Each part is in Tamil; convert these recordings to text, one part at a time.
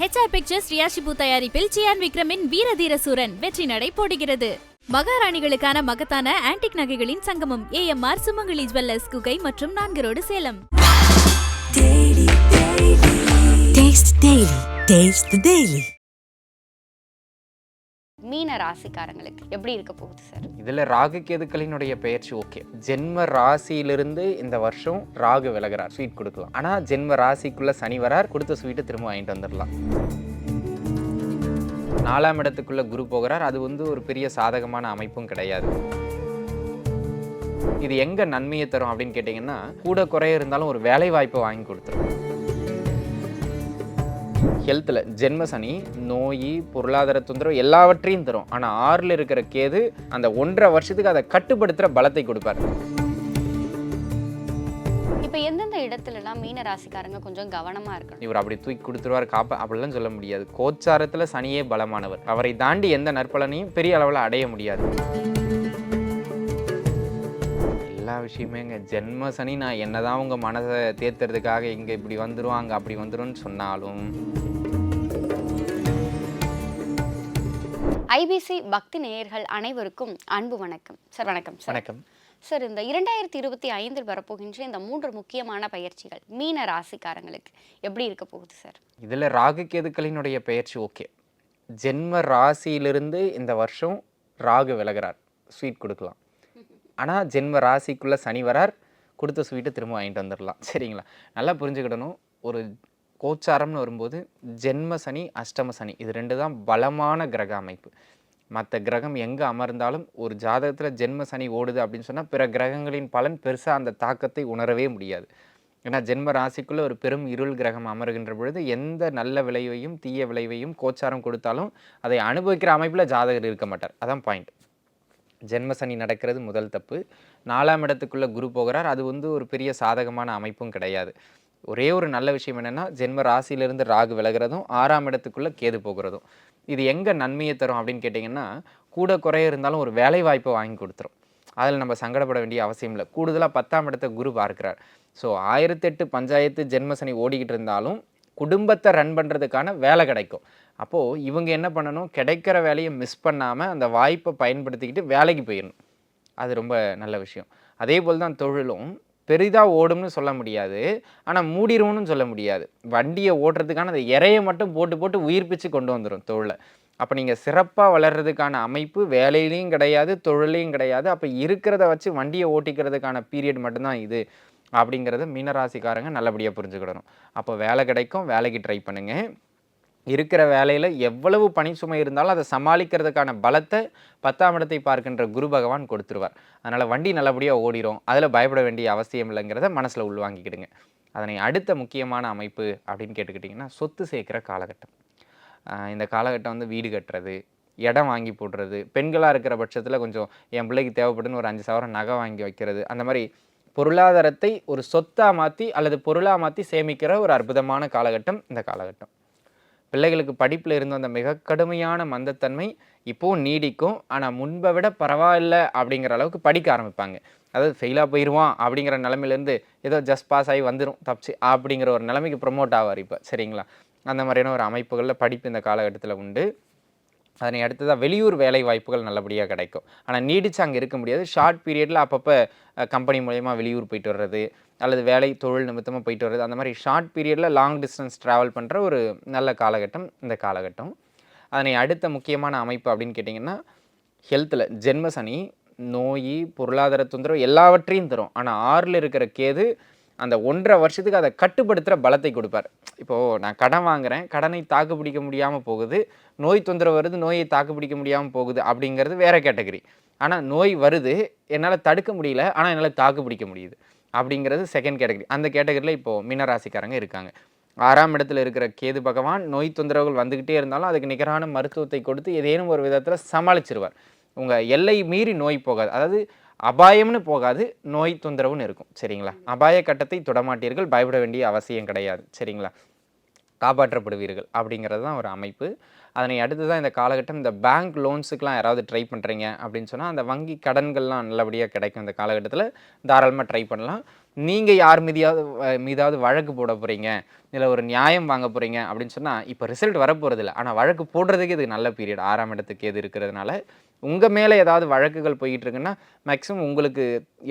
ஹெச்ஆர் பிக்சர்ஸ் ரியாஷிபு தயாரிப்பில் சியான் விக்ரமின் வீரதீர சூரன் வெற்றி நடை போடுகிறது. மகாராணிகளுக்கான மகத்தான ஆன்டிக் நகைகளின் சங்கமம் ஏஎம்ஆர் சுமங்கலி ஜுவல்லர்ஸ் குகை மற்றும் நான்கரோடு சேலம். டெய்லி மீன ராசிக்காரங்களுக்கு எப்படி இருக்க போகுது சார் இதில் ராகு கேதுக்களினுடைய பெயர்ச்சி ஓகே. ஜென்ம ராசியிலிருந்து இந்த வருஷம் ராகு விலகிறார் ஸ்வீட் கொடுக்கலாம். ஆனால் ஜென்ம ராசிக்குள்ளே சனி வரார் கொடுத்த ஸ்வீட்டை திரும்ப வாங்கிட்டு வந்துடலாம். நாலாம் இடத்துக்குள்ளே குரு போகிறார் அது வந்து ஒரு பெரிய சாதகமான அமைப்பும் கிடையாது. இது எங்கே நன்மையை தரும் அப்படின்னு கேட்டிங்கன்னா கூட குறைய இருந்தாலும் ஒரு வேலை வாய்ப்பை வாங்கி கொடுத்துரும். ஹெல்த்தில் ஜென்ம சனி நோய் பொருளாதார தொந்தரவு எல்லாவற்றையும் தரும். ஆனால் ஆறில் இருக்கிற கேது அந்த ஒன்றரை வருஷத்துக்கு அதை கட்டுப்படுத்துகிற பலத்தை கொடுப்பார். இப்போ எந்தெந்த இடத்துலலாம் மீன ராசிக்காரங்க கொஞ்சம் கவனமா இருக்கணும்? இவர் அப்படி தூக்கி கொடுத்துருவார் காப்ப அப்படிலாம் சொல்ல முடியாது. கோச்சாரத்தில் சனியே பலமானவர். அவரை தாண்டி எந்த நற்பலனையும் பெரிய அளவில் அடைய முடியாது. எல்லா விஷயமேங்க ஜென்ம சனி நான் என்னதான் உங்கள் மனதை தேத்துறதுக்காக இங்கே இப்படி வந்துரும் அங்கே அப்படி வந்துரும்னு சொன்னாலும். ஐபிசி பக்தி நேயர்கள் அனைவருக்கும் அன்பு வணக்கம். சார் வணக்கம் சார். வணக்கம். சார் இந்த இரண்டாயிரத்தி இருபத்தி ஐந்தில் வரப்போகின்ற இந்த மூன்று முக்கியமான பயிற்சிகள் மீன ராசிக்காரங்களுக்கு எப்படி இருக்க போகுது சார்? இதில் ராகு கேதுக்களினுடைய பெயர்ச்சி ஓகே. ஜென்ம ராசியிலிருந்து இந்த வருஷம் ராகு விலகிறார். ஸ்வீட் கொடுக்கலாம். ஆனால் ஜென்ம ராசிக்குள்ளே சனி வரார் கொடுத்த ஸ்வீட்டை திரும்ப வாங்கிட்டு வந்துடலாம் சரிங்களா? நல்லா புரிஞ்சுக்கிடணும். ஒரு கோச்சாரம்னு வரும்போது ஜென்ம சனி அஷ்டம சனி இது ரெண்டு தான் பலமான கிரக அமைப்பு. மற்ற கிரகம் எங்கே அமர்ந்தாலும் ஒரு ஜாதகத்தில் ஜென்ம சனி ஓடுது அப்படின்னு சொன்னால் பிற கிரகங்களின் பலன் பெருசாக அந்த தாக்கத்தை உணரவே முடியாது. ஏன்னா ஜென்ம ராசிக்குள்ளே ஒரு பெரும் இருள் கிரகம் அமருகின்ற பொழுது எந்த நல்ல விளைவையும் தீய விளைவையும் கோச்சாரம் கொடுத்தாலும் அதை அனுபவிக்கிற அமைப்பில் ஜாதகர் இருக்க மாட்டார். அதான் பாயிண்ட் ஜென்ம சனி நடக்கிறது முதல் தப்பு. நாலாம் இடத்துக்குள்ளே குரு போகிறார். அது வந்து ஒரு பெரிய சாதகமான அமைப்பும் கிடையாது. ஒரே ஒரு நல்ல விஷயம் என்னென்னா ஜென்ம ராசியிலிருந்து ராகு விலகிறதும் ஆறாம் இடத்துக்குள்ளே கேது போகிறதும். இது எங்கே நன்மையை தரும் அப்படின்னு கேட்டிங்கன்னா கூட குறைய இருந்தாலும் ஒரு வேலை வாய்ப்பை வாங்கி கொடுத்துரும். அதில் நம்ம சங்கடப்பட வேண்டிய அவசியம் இல்லை. கூடுதலாக பத்தாம் இடத்தை குரு பார்க்கிறார். ஸோ ஆயிரத்தெட்டு பஞ்சாயத்து ஜென்மசனி ஓடிக்கிட்டு இருந்தாலும் குடும்பத்தை ரன் பண்ணுறதுக்கான வேலை கிடைக்கும். அப்போது இவங்க என்ன பண்ணணும்? கிடைக்கிற வேலையை மிஸ் பண்ணாமல் அந்த வாய்ப்பை பயன்படுத்திக்கிட்டு வேலைக்கு போயிடணும். அது ரொம்ப நல்ல விஷயம். அதே போல் தான் தொழிலும் பெரிதாக ஓடும்னு சொல்ல முடியாது. ஆனால் மூடிரும்னு சொல்ல முடியாது. வண்டியை ஓட்டுறதுக்கான அந்த இறையை மட்டும் போட்டு போட்டு உயிர்ப்பிச்சு கொண்டு வந்துடும் தொழிலை. அப்போ நீங்கள் சிறப்பாக வளர்கிறதுக்கான அமைப்பு வேலையிலையும் கிடையாது தொழிலையும் கிடையாது. அப்போ இருக்கிறத வச்சு வண்டியை ஓட்டிக்கிறதுக்கான பீரியட் மட்டும்தான் இது. அப்படிங்கிறத மீனராசிக்காரங்க நல்லபடியாக புரிஞ்சுக்கிடணும். அப்போ வேலை கிடைக்கும் வேலைக்கு ட்ரை பண்ணுங்கள் இருக்கிற வேலையில் எவ்வளவு பணி சுமை இருந்தாலும் அதை சமாளிக்கிறதுக்கான பலத்தை பத்தாம் இடத்தை பார்க்கின்ற குரு பகவான் கொடுத்துருவார். அதனால் வண்டி நல்லபடியாக ஓடிரும். அதில் பயப்பட வேண்டிய அவசியம் இல்லைங்கிறத மனசில் உள்வாங்கிக்கிடுங்க. அதனை அடுத்த முக்கியமான அமைப்பு அப்படின்னு கேட்டுக்கிட்டிங்கன்னா சொத்து சேர்க்குற காலகட்டம். இந்த காலகட்டம் வந்து வீடு கட்டுறது இடம் வாங்கி போடுறது பெண்களாக இருக்கிற பட்சத்தில் கொஞ்சம் என் பிள்ளைக்கு தேவைப்படுன்னு ஒரு அஞ்சு சவரம் நகை வாங்கி வைக்கிறது அந்த மாதிரி பொருளாதாரத்தை ஒரு சொத்தாக மாற்றி அல்லது பொருளாக மாற்றி சேமிக்கிற ஒரு அற்புதமான காலகட்டம் இந்த காலகட்டம். பிள்ளைகளுக்கு படிப்பில் இருந்த அந்த மிக கடுமையான மந்தத்தன்மை இப்போவும் நீடிக்கும். ஆனால் முன்பை விட பரவாயில்ல அப்படிங்கிற அளவுக்கு படிக்க ஆரம்பிப்பாங்க. அதாவது ஃபெயிலாக போயிடுவான் அப்படிங்கிற நிலமையிலேருந்து ஏதோ ஜஸ்ட் பாஸ் ஆகி வந்துடும் தப்பிச்சு அப்படிங்கிற ஒரு நிலைமைக்கு ப்ரொமோட் ஆவார் இப்போ. சரிங்களா? அந்த மாதிரியான ஒரு அமைப்புகளில் படிப்பு இந்த காலகட்டத்தில் உண்டு. அதனை அடுத்ததாக வெளியூர் வேலை வாய்ப்புகள் நல்லபடியாக கிடைக்கும். ஆனால் நீடிச்சு அங்கே இருக்க முடியாது. ஷார்ட் பீரியடில் அப்பப்போ கம்பெனி மூலயமா வெளியூர் போயிட்டு வர்றது அல்லது வேலை தொழில் நிமித்தமாக போயிட்டு வர்றது அந்த மாதிரி ஷார்ட் பீரியடில் லாங் டிஸ்டன்ஸ் ட்ராவல் பண்ணுற ஒரு நல்ல காலகட்டம் இந்த காலகட்டம். அதனை அடுத்த முக்கியமான அமைப்பு அப்படின்னு கேட்டிங்கன்னா ஹெல்த்தில் ஜென்ம சனி நோய் பொருளாதார தொந்தரவு எல்லாவற்றையும் தரும். ஆனால் ஆறில் இருக்கிற கேது அந்த ஒன்றரை வருஷத்துக்கு அதை கட்டுப்படுத்துகிற பலத்தை கொடுப்பார். இப்போது நான் கடன் வாங்குறேன் கடனை தாக்கு பிடிக்க முடியாமல் போகுது நோய் தொந்தரவு வருது நோயை தாக்கு பிடிக்க முடியாமல் போகுது அப்படிங்கிறது வேற கேட்டகரி. ஆனால் நோய் வருது என்னால் தடுக்க முடியல ஆனால் என்னால் தாக்கு பிடிக்க முடியுது அப்படிங்கிறது செகண்ட் கேட்டகரி அந்த கேட்டகரியில் இப்போது மீனராசிக்காரங்க இருக்காங்க. ஆறாம் இடத்துல இருக்கிற கேது பகவான் நோய் தொந்தரவுகள் வந்துக்கிட்டே இருந்தாலும் அதுக்கு நிகரான மருத்துவத்தை கொடுத்து ஏதேனும் ஒரு விதத்தில் சமாளிச்சிருவார். உங்கள் எல்லை மீறி நோய் போகாது. அதாவது அபாயம்னு போகாது நோய் தொந்தரவுன்னு இருக்கும். சரிங்களா? அபாய கட்டத்தை தொடமாட்டீர்கள் பயப்பட வேண்டிய அவசியம் கிடையாது. சரிங்களா? காப்பாற்றப்படுவீர்கள் அப்படிங்கிறது தான் ஒரு அமைப்பு. அதனை அடுத்து தான் இந்த காலகட்டம் இந்த பேங்க் லோன்ஸுக்கெலாம் யாராவது ட்ரை பண்ணுறீங்க அப்படின்னு சொன்னால் அந்த வங்கி கடன்கள்லாம் நல்லபடியாக கிடைக்கும் இந்த காலகட்டத்தில். தாராளமாக ட்ரை பண்ணலாம். நீங்கள் யார் மீதியாவது மீதாவது வழக்கு போட போகிறீங்க இல்லை ஒரு நியாயம் வாங்க போகிறீங்க அப்படின்னு சொன்னால் இப்போ ரிசல்ட் வரப்போகிறதில்ல ஆனால் வழக்கு போடுறதுக்கு இது நல்ல பீரியட் ஆறாம் இடத்துக்கு எது இருக்கிறதுனால உங்கள் மேலே ஏதாவது வழக்குகள் போயிட்டு இருக்குன்னா மேக்ஸிமம் உங்களுக்கு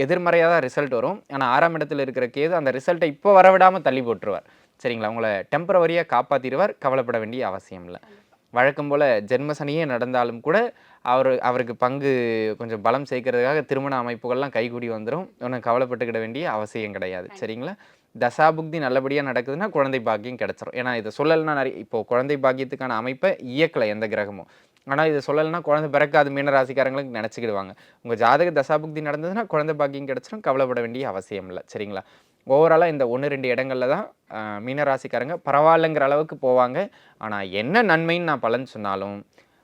எதிர்மறையாக தான் ரிசல்ட் வரும். ஆனால் ஆறாம் இடத்துல இருக்கிற கேது அந்த ரிசல்ட்டை இப்போ வரவிடாமல் தள்ளி போட்டுருவார். சரிங்களா? உங்களை டெம்பரவரியாக காப்பாற்றிடுவார் கவலைப்பட வேண்டிய அவசியம் இல்லை. வழக்கம் போல் ஜென்மசனியே நடந்தாலும் கூட அவர் அவருக்கு பங்கு கொஞ்சம் பலம் சேர்க்கறதுக்காக திருமண அமைப்புகள்லாம் கைகூடி வந்துடும் ஒன்றும் கவலைப்பட்டுக்கிட வேண்டிய அவசியம் கிடையாது. சரிங்களா? தசாபுக்தி நல்லபடியாக நடக்குதுன்னா குழந்தை பாக்கியம் கிடச்சிரும். ஏன்னா இதை சொல்லலைன்னா நிறைய இப்போ குழந்தை பாக்கியத்துக்கான அமைப்பை இயக்கலை எந்த கிரகமும். ஆனால் இதை சொல்லலைன்னா குழந்தை பிறக்காது மீன ராசிக்காரங்களுக்கு நினச்சிக்கிடுவாங்க. உங்கள் ஜாதக தசாபுக்தி நடந்ததுன்னா குழந்தை பாக்கியம் கிடச்சிரும் கவலைப்பட வேண்டிய அவசியம் இல்லை. சரிங்களா? ஓவராலாக இந்த ஒன்று ரெண்டு இடங்கள்ல தான் ஆஹ், மீன ராசிக்காரங்க பரவாயில்லைங்கிற அளவுக்கு போவாங்க. ஆனால் என்ன நன்மைன்னு நான் பலன் சொன்னாலும்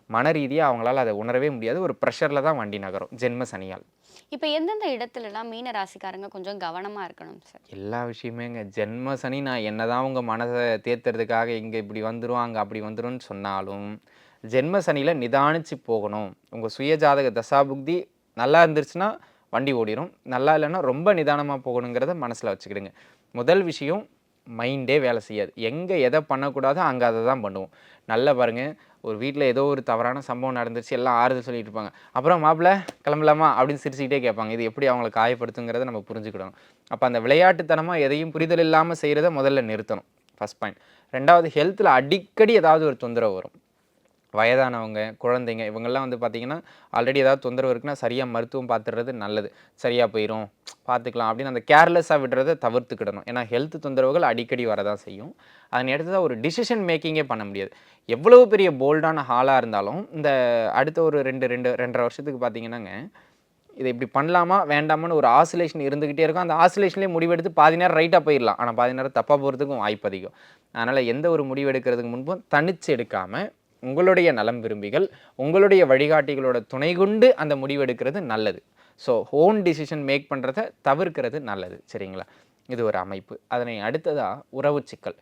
மன ரீதியாக அவங்களால அதை உணரவே முடியாது. ஒரு ப்ரெஷரில் தான் வண்டி நகரும் ஜென்ம சனியால். இப்போ எந்தெந்த இடத்துலலாம் மீன ராசிக்காரங்க கொஞ்சம் கவனமா இருக்கணும் சார் எல்லா விஷயமேங்க. ஜென்ம சனி நான் என்னதான் உங்கள் மனதை தேத்துறதுக்காக இங்கே இப்படி வந்துடும் அங்கே அப்படி வந்துரும்னு சொன்னாலும் ஜென்ம சனியில் நிதானிச்சு போகணும். உங்கள் சுய ஜாதக தசாபுக்தி நல்லா இருந்துருச்சுன்னா வண்டி ஓடிரும். நல்லா இல்லைன்னா ரொம்ப நிதானமாக போகணுங்கிறத மனசில் வச்சுக்கிடுங்க. முதல் விஷயம் மைண்டே வேலை செய்யாது. எங்கே எதை பண்ணக்கூடாதோ அங்கே அதை தான் பண்ணுவோம். நல்லா பாருங்கள் ஒரு வீட்டில் ஏதோ ஒரு தவறான சம்பவம் நடந்துருச்சு எல்லாம் ஆறுதல் சொல்லிட்டு இருப்பாங்க. அப்புறம் மாப்பிள்ள கிளம்பலாமா அப்படின்னு சிரிச்சுக்கிட்டே கேட்பாங்க. இது எப்படி அவங்கள காயப்படுத்துங்கிறத நம்ம புரிஞ்சுக்கிடணும். அப்போ அந்த விளையாட்டுத்தனமாக எதையும் புரிதல் இல்லாமல் செய்கிறத முதல்ல நிறுத்தணும். ஃபஸ்ட் பாயிண்ட் ரெண்டாவது ஹெல்த்தில் அடிக்கடி ஏதாவது ஒரு தொந்தரவு வரும். வயதானவங்க குழந்தைங்க இவங்கெல்லாம் வந்து பார்த்திங்கன்னா ஆல்ரெடி ஏதாவது தொந்தரவு இருக்குன்னா சரியாக மருத்துவம் பார்த்துறது நல்லது. சரியாக போயிடும் பார்த்துக்கலாம் அப்படின்னு அந்த கேர்லெஸ்ஸாக விடுறதை தவிர்த்துக்கிடணும். ஏன்னா ஹெல்த் தொந்தரவுகள் அடிக்கடி வரதான் செய்யும். அதன் அடுத்ததாக ஒரு டிசிஷன் மேக்கிங்கே பண்ண முடியாது. எவ்வளவு பெரிய போல்டான ஹாலாக இருந்தாலும் இந்த அடுத்த ஒரு ரெண்டு ரெண்டு ரெண்டரை வருஷத்துக்கு பார்த்தீங்கன்னாங்க இதை இப்படி பண்ணலாமா வேண்டாமான்னு ஒரு ஆசிலேஷன் இருந்துக்கிட்டே இருக்கும். அந்த ஆசிலேஷன்லேயே முடிவெடுத்து பாதி நேரம் ரைட்டாக போயிடலாம். ஆனால் பாதி நேரம் தப்பாக போகிறதுக்கும் வாய்ப்பு அதிகம். அதனால் எந்த ஒரு முடிவு எடுக்கிறதுக்கு முன்பும் தனிச்சு எடுக்காமல் உங்களுடைய நலம் விரும்பிகள் உங்களுடைய வழிகாட்டிகளோட துணை கொண்டு அந்த முடிவெடுக்கிறது நல்லது. ஸோ ஹோன் டிசிஷன் மேக் பண்ணுறத தவிர்க்கிறது நல்லது. சரிங்களா? இது ஒரு அமைப்பு. அதனை அடுத்ததாக உறவு சிக்கல்.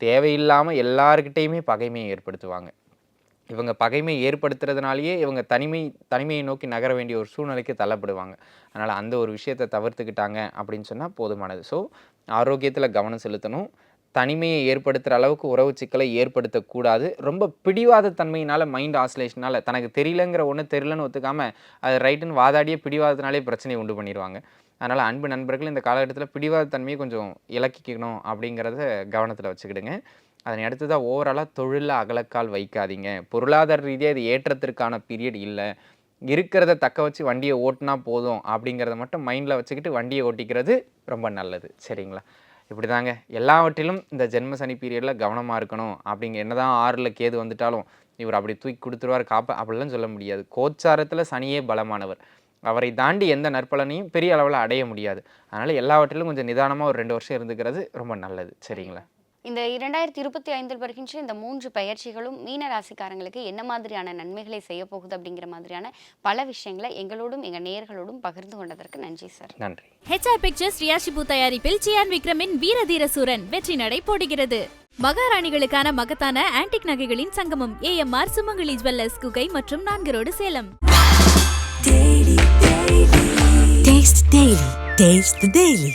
தேவையில்லாமல் எல்லாருக்கிட்டேயுமே பகைமையை ஏற்படுத்துவாங்க. இவங்க பகைமை ஏற்படுத்துறதுனாலேயே இவங்க தனிமை தனிமையை நோக்கி நகர வேண்டிய ஒரு சூழ்நிலைக்கு தள்ளப்படுவாங்க. அதனால் அந்த ஒரு விஷயத்தை தவிர்த்துக்கிட்டாங்க அப்படின்னு சொன்னால் போதுமானது. ஸோ ஆரோக்கியத்தில் கவனம் செலுத்தணும். தனிமையை ஏற்படுத்துகிற அளவுக்கு உறவு சிக்கலை ஏற்படுத்தக்கூடாது. ரொம்ப பிடிவாத தன்மையினால் மைண்ட் ஆசிலேஷனால் தனக்கு தெரியலங்கிற ஒன்று தெரியலன்னு ஒத்துக்காமல் அது ரைட்டுன்னு வாதாடியே பிடிவாதத்தினாலே பிரச்சனையை உண்டு பண்ணிடுவாங்க அதனால் அன்பு நண்பர்கள் இந்த காலகட்டத்தில் பிடிவாத தன்மையை கொஞ்சம் இலக்கிக்கணும் அப்படிங்கிறத கவனத்தில் வச்சுக்கிடுங்க. அதனை அடுத்ததாக ஓவராலாக தொழிலில் அகலக்கால் வைக்காதீங்க. பொருளாதார ரீதியாக இது ஏற்றத்திற்கான பீரியட் இல்லை. இருக்கிறத தக்க வச்சு வண்டியை ஓட்டினா போதும் அப்படிங்கிறத மட்டும் மைண்டில் வச்சுக்கிட்டு வண்டியை ஓட்டிக்கிறது ரொம்ப நல்லது. சரிங்களா? இப்படி தாங்க எல்லாவற்றிலும் இந்த ஜென்ம சனி பீரியடில் கவனமாக இருக்கணும். அப்படிங்க என்னதான் ஆறில் கேது வந்துட்டாலும் இவர் அப்படி தூக்கி கொடுத்துருவார் காப்ப அப்படிலாம் சொல்ல முடியாது. கோச்சாரத்தில் சனியே பலமானவர். அவரை தாண்டி எந்த நற்பலனையும் பெரிய அளவில் அடைய முடியாது. அதனால் எல்லாவற்றிலும் கொஞ்சம் நிதானமாக ஒரு ரெண்டு வருஷம் இருந்துக்கிறது ரொம்ப நல்லது. சரிங்களா? இந்த இரண்டாயிரத்தி இருபத்தி ஐந்தில் வருகின்ற இந்த மூன்று பயிற்சிகளும் மீன ராசிக்காரங்களுக்கு என்ன மாதிரியான நன்மைகளை செய்ய போகுது அப்படிங்கிற மாதிரியான பல விஷயங்களை எங்களோடும் எங்க நேயர்களோடும் பகிர்ந்து கொண்டதற்கு நன்றி சார் நன்றி ஹெச்ஆர் பிக்சர்ஸ் ரியாஷிபு தயாரிப்பில் சியான் விக்ரமின் வீரதீர சூரன் வெற்றி நடை போடுகிறது மகாராணிகளுக்கான மகத்தான ஆன்டிக் நகைகளின் சங்கமம் ஏஎம்ஆர் சுமங்கலி ஜுவல்லர்ஸ் குகை மற்றும் நான்கு road Salem Daily. Taste the Daily.